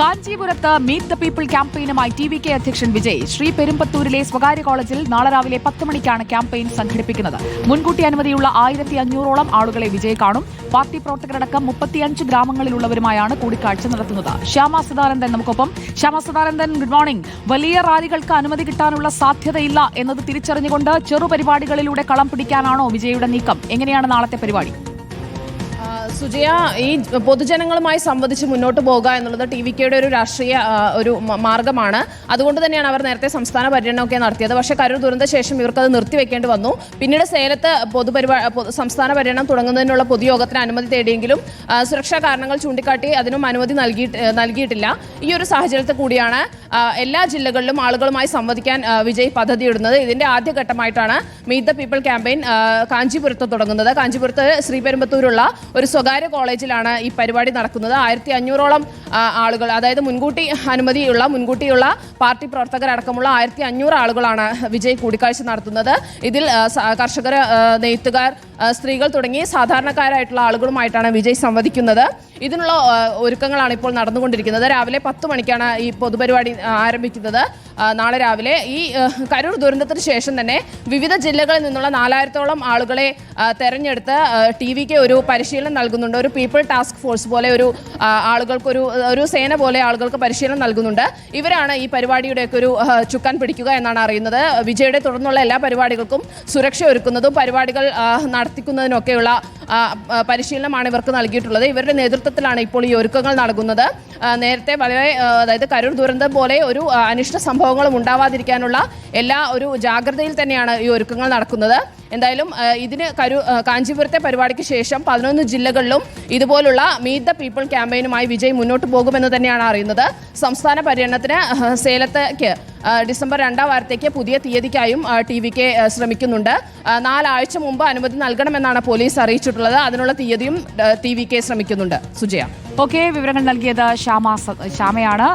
കാഞ്ചീപുരത്ത് meet the people ക്യാമ്പയിനുമായി T V K അധ്യക്ഷൻ വിജയ് ശ്രീ പെരുമ്പത്തൂരിലെ സ്വകാര്യ കോളേജിൽ നാളെ രാവിലെ പത്ത് മണിക്കാണ് ക്യാമ്പയിൻ സംഘടിപ്പിക്കുന്നത്. മുൻകൂട്ടി അനുമതിയുള്ള ആയിരത്തി അഞ്ഞൂറോളം ആളുകളെ വിജയ് കാണും. പാർട്ടി പ്രവർത്തകരടക്കം മുപ്പത്തിയഞ്ച് ഗ്രാമങ്ങളിലുള്ളവരുമായാണ് കൂടിക്കാഴ്ച നടത്തുന്നത്. ശ്യാമ സദാനന്ദൻ നമുക്കൊപ്പം. ശ്യാമ സദാനന്ദൻ ഗുഡ് മോർണിംഗ് വലിയ റാലികൾക്ക് അനുമതി കിട്ടാനുള്ള സാധ്യതയില്ല എന്നത് തിരിച്ചറിഞ്ഞുകൊണ്ട് ചെറുപരിപാടികളിലൂടെ കളം പിടിക്കാനാണോ വിജയുടെ നീക്കം? എങ്ങനെയാണ് നാളത്തെ പരിപാടി? സുജയ ഈ പൊതുജനങ്ങളുമായി സംവദിച്ച് മുന്നോട്ട് പോകുക എന്നുള്ളത് ടി വി കെയുടെ ഒരു രാഷ്ട്രീയ ഒരു മാർഗമാണ്. അതുകൊണ്ട് തന്നെയാണ് അവർ നേരത്തെ സംസ്ഥാന പര്യടനമൊക്കെ നടത്തിയത്. പക്ഷേ കരൂർ ദുരന്ത ശേഷം ഇവർക്കത് നിർത്തിവെക്കേണ്ടി വന്നു. പിന്നീട് സേലത്ത് പൊതുപരിപാ പൊതു- സംസ്ഥാന പര്യടനം തുടങ്ങുന്നതിനുള്ള പൊതുയോഗത്തിന് അനുമതി തേടിയെങ്കിലും സുരക്ഷാ കാരണങ്ങൾ ചൂണ്ടിക്കാട്ടി അതിനും അനുമതി നൽകിയിട്ട് നൽകിയിട്ടില്ല. ഈ ഒരു സാഹചര്യത്തിൽ കൂടിയാണ് എല്ലാ ജില്ലകളിലും ആളുകളുമായി സംവദിക്കാൻ വിജയ് പദ്ധതി ഇടുന്നത്. ഇതിന്റെ ആദ്യഘട്ടമായിട്ടാണ് മീറ്റ് ദ പീപ്പിൾ ക്യാമ്പയിൻ കാഞ്ചീപുരത്ത് തുടങ്ങുന്നത്. കാഞ്ചീപുരത്ത് ശ്രീപെരുമ്പത്തൂരുള്ള ഒരു സ്വകാര്യ കോളേജിലാണ് ഈ പരിപാടി നടക്കുന്നത്. ആയിരത്തി അഞ്ഞൂറോളം ആളുകൾ അതായത് മുൻകൂട്ടി അനുമതിയുള്ള മുൻകൂട്ടിയുള്ള പാർട്ടി പ്രവർത്തകരടക്കമുള്ള ആയിരത്തി അഞ്ഞൂറ് ആളുകളാണ് വിജയ് കൂടിക്കാഴ്ച നടത്തുന്നത്. ഇതിൽ കർഷകർ നെയ്ത്തുകാർ സ്ത്രീകൾ തുടങ്ങി സാധാരണക്കാരായിട്ടുള്ള ആളുകളുമായിട്ടാണ് വിജയ് സംവദിക്കുന്നത്. ഇതിനുള്ള ഒരുക്കങ്ങളാണ് ഇപ്പോൾ നടന്നുകൊണ്ടിരിക്കുന്നത്. രാവിലെ പത്ത് മണിക്കാണ് ഈ പൊതുപരിപാടി ആരംഭിക്കുന്നത്. നാളെ രാവിലെ ഈ കരൂർ ദുരന്തത്തിന് ശേഷം തന്നെ വിവിധ ജില്ലകളിൽ നിന്നുള്ള നാലായിരത്തോളം ആളുകളെ തെരഞ്ഞെടുത്ത് ടി വിക്ക് ഒരു പരിശീലനം നൽകുന്നുണ്ട് ഒരു പീപ്പിൾ ടാസ്ക് ഫോഴ്സ് പോലെ ഒരു ആളുകൾക്കൊരു ഒരു സേന പോലെ ആളുകൾക്ക് പരിശീലനം നൽകുന്നുണ്ട്. ഇവരാണ് ഈ പരിപാടിയുടെയൊക്കെ ഒരു ചുക്കാൻ പിടിക്കുക എന്നാണ് അറിയുന്നത്. വിജയുടെ തുടർന്നുള്ള എല്ലാ പരിപാടികൾക്കും സുരക്ഷ ഒരുക്കുന്നതും പരിപാടികൾ നടത്തിക്കുന്നതിനൊക്കെയുള്ള പരിശീലനമാണ് ഇവർക്ക് നൽകിയിട്ടുള്ളത്. ഇവരുടെ നേതൃത്വത്തിലാണ് ഇപ്പോൾ ഈ ഒരുക്കങ്ങൾ നടക്കുന്നത്. നേരത്തെ വളരെ അതായത് കരൂർ ദുരന്തം പോലെ ഒരു അനിഷ്ട സംഭവങ്ങളും ഉണ്ടാവാതിരിക്കാനുള്ള എല്ലാ ഒരു ജാഗ്രതയിൽ തന്നെയാണ് ഈ ഒരുക്കങ്ങൾ നടക്കുന്നത്. എന്തായാലും ഇതിന് കരു കാഞ്ചീപുരത്തെ പരിപാടിക്ക് ശേഷം പതിനൊന്ന് ജില്ലകളിലും ഇതുപോലുള്ള മീറ്റ് ദ പീപ്പിൾ ക്യാമ്പയിനുമായി വിജയ് മുന്നോട്ട് പോകുമെന്ന് തന്നെയാണ് അറിയുന്നത്. സംസ്ഥാന പര്യടനത്തിന് സേലത്തേക്ക് ഡിസംബർ രണ്ടാം വാരത്തേക്ക് പുതിയ തീയതിക്കായും ടി വിക്ക് ശ്രമിക്കുന്നുണ്ട്. നാലാഴ്ച മുമ്പ് അനുമതി നൽകണമെന്നാണ് പോലീസ് അറിയിച്ചിട്ടുള്ളത്. അതിനുള്ള തീയതിയും ടി വി കെ ശ്രമിക്കുന്നുണ്ട്. സുജയ. ഓക്കെ വിവരങ്ങൾ നൽകിയത് ശ്യാമ ശ്യാമയാണ്.